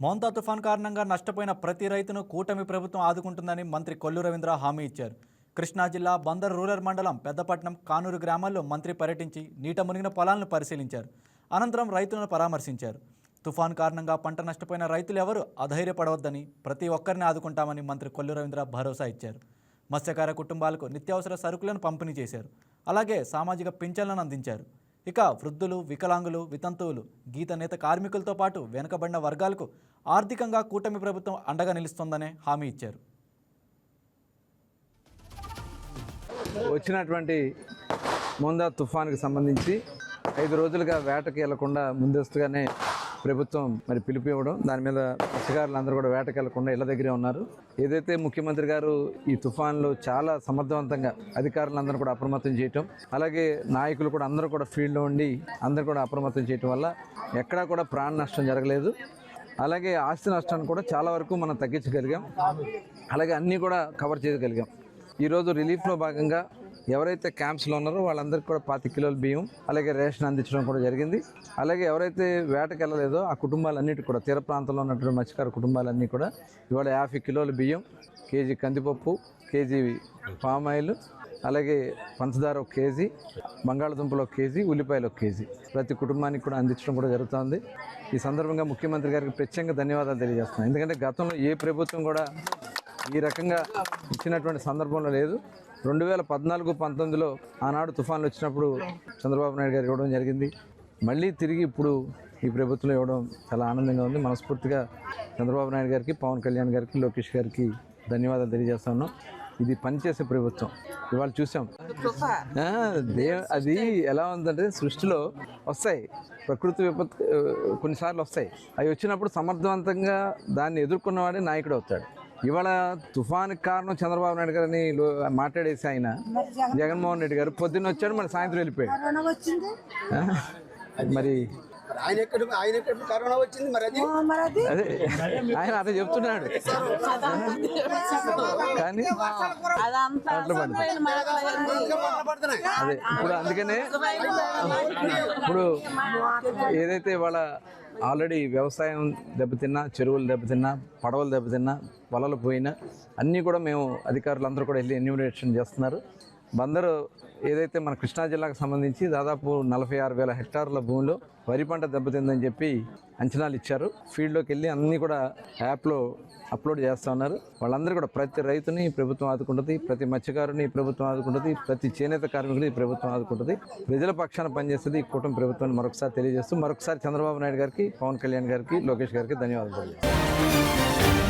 మోంతా తుఫాన్ కారణంగా నష్టపోయిన ప్రతి రైతును కూటమి ప్రభుత్వం ఆదుకుంటుందని మంత్రి కొల్లు రవీంద్ర హామీ ఇచ్చారు. కృష్ణా జిల్లా బందర్ రూరల్ మండలం పెద్దపట్నం కానూరు గ్రామాల్లో మంత్రి పర్యటించి నీట మునిగిన పొలాలను పరిశీలించారు. అనంతరం రైతులను పరామర్శించారు. తుఫాన్ కారణంగా పంట నష్టపోయిన రైతులు ఎవరు అధైర్యపడవద్దని ప్రతి ఒక్కరిని ఆదుకుంటామని మంత్రి కొల్లు రవీంద్ర భరోసా ఇచ్చారు. మత్స్యకార కుటుంబాలకు నిత్యావసర సరుకులను పంపిణీ చేశారు. అలాగే సామాజిక పింఛన్లను అందించారు. ఇక వృద్ధులు వికలాంగులు వితంతువులు గీత నేత కార్మికులతో పాటు వెనుకబడిన వర్గాలకు ఆర్థికంగా కూటమి ప్రభుత్వం అండగా నిలుస్తోందనే హామీ ఇచ్చారు. వచ్చినటువంటి ముందా తుఫాన్కి సంబంధించి ఐదు రోజులుగా వేటకి వెళ్ళకుండా ముందస్తుగానే ప్రభుత్వం మరి పిలుపు ఇవ్వడం దాని మీద మత్స్యకారులందరూ కూడా వేటకెళ్ళకుండా ఇళ్ళ దగ్గరే ఉన్నారు. ఏదైతే ముఖ్యమంత్రి గారు ఈ తుఫాన్లో చాలా సమర్థవంతంగా అధికారులందరూ కూడా అప్రమత్తం చేయటం అలాగే నాయకులు కూడా అందరూ కూడా ఫీల్డ్లో ఉండి అందరూ కూడా అప్రమత్తం చేయటం వల్ల ఎక్కడా కూడా ప్రాణ నష్టం జరగలేదు. అలాగే ఆస్తి నష్టాన్ని కూడా చాలా వరకు మనం తగ్గించగలిగాం. అలాగే అన్నీ కూడా కవర్ చేయగలిగాం. ఈరోజు రిలీఫ్లో భాగంగా ఎవరైతే క్యాంప్స్లో ఉన్నారో వాళ్ళందరికీ కూడా పాతి కిలోల బియ్యం అలాగే రేషన్ అందించడం కూడా జరిగింది. అలాగే ఎవరైతే వేటకి వెళ్ళలేదో ఆ కుటుంబాలన్నిటి కూడా తీర ప్రాంతంలో ఉన్నటువంటి మత్స్యకార కుటుంబాలన్నీ కూడా ఇవాళ యాభై కిలోల బియ్యం కేజీ కందిపప్పు కేజీ పామ్ ఆయిల్ అలాగే పంచదార ఒక కేజీ బంగాళదుంపలు ఒక కేజీ ఉల్లిపాయలు ఒక కేజీ ప్రతి కుటుంబానికి కూడా అందించడం కూడా జరుగుతుంది. ఈ సందర్భంగా ముఖ్యమంత్రి గారికి ప్రత్యేకంగా ధన్యవాదాలు తెలియజేస్తున్నాను. ఎందుకంటే గతంలో ఏ ప్రభుత్వం కూడా ఈ రకంగా ఇచ్చినటువంటి సందర్భంలో లేదు. రెండు వేల పద్నాలుగు పంతొమ్మిదిలో ఆనాడు తుఫాన్లు వచ్చినప్పుడు చంద్రబాబు నాయుడు గారు ఇవ్వడం జరిగింది. మళ్ళీ తిరిగి ఇప్పుడు ఈ ప్రభుత్వం ఇవ్వడం చాలా ఆనందంగా ఉంది. మనస్ఫూర్తిగా చంద్రబాబు నాయుడు గారికి పవన్ కళ్యాణ్ గారికి లోకేష్ గారికి ధన్యవాదాలు తెలియజేస్తా ఉన్నాం. ఇది పనిచేసే ప్రభుత్వం. ఇవాళ చూసాం. దేవ దే అది ఎలా ఉందంటే సృష్టిలో వస్తాయి. ప్రకృతి విపత్తు కొన్నిసార్లు వస్తాయి. అవి వచ్చినప్పుడు సమర్థవంతంగా దాన్ని ఎదుర్కొన్నవాడే నాయకుడు అవుతాడు. ఇవాళ తుఫానికి కారణం చంద్రబాబు నాయుడు గారిని మాట్లాడేసి ఆయన జగన్మోహన్ రెడ్డి గారు పొద్దున్న వచ్చాడు మరి సాయంత్రం వెళ్ళిపోయాడు ఆ? మరి ఆయన ఎక్కడ ఆయన ఎక్కడ కరోనా వచ్చింది మరి అది? ఆ, మరి అది? ఆయన అదే చెప్తున్నాడు. కానీ అదే ఇప్పుడు అందుకనే ఇప్పుడు ఏదైతే ఇవాళ ఆల్రెడీ వ్యవసాయం దెబ్బతిన్నా చెరువులు దెబ్బతిన్నా పడవలు దెబ్బతిన్నా పొలాలు పోయినా అన్నీ కూడా మేము అధికారులందరూ కూడా వెళ్ళి ఎన్యూమినేషన్ చేస్తున్నారు. బందరు ఏదైతే మన కృష్ణా జిల్లాకు సంబంధించి దాదాపు నలభై ఆరు వేల హెక్టార్ల భూమిలో వరి పంట దెబ్బతిందని చెప్పి అంచనాలు ఇచ్చారు. ఫీల్డ్లోకి వెళ్ళి అన్నీ కూడా యాప్లో అప్లోడ్ చేస్తూ ఉన్నారు. వాళ్ళందరూ కూడా ప్రతి రైతుని ప్రభుత్వం ఆదుకుంటుంది ప్రతి మత్స్యకారుని ప్రభుత్వం ఆదుకుంటుంది ప్రతి చేనేత కార్మికుని ప్రభుత్వం ఆదుకుంటుంది. ప్రజల పక్షాన పనిచేస్తుంది ఈ కూటమి ప్రభుత్వాన్ని మరొకసారి తెలియజేస్తూ మరొకసారి చంద్రబాబు నాయుడు గారికి పవన్ కళ్యాణ్ గారికి లోకేష్ గారికి ధన్యవాదాలు తెలియజేస్తాను.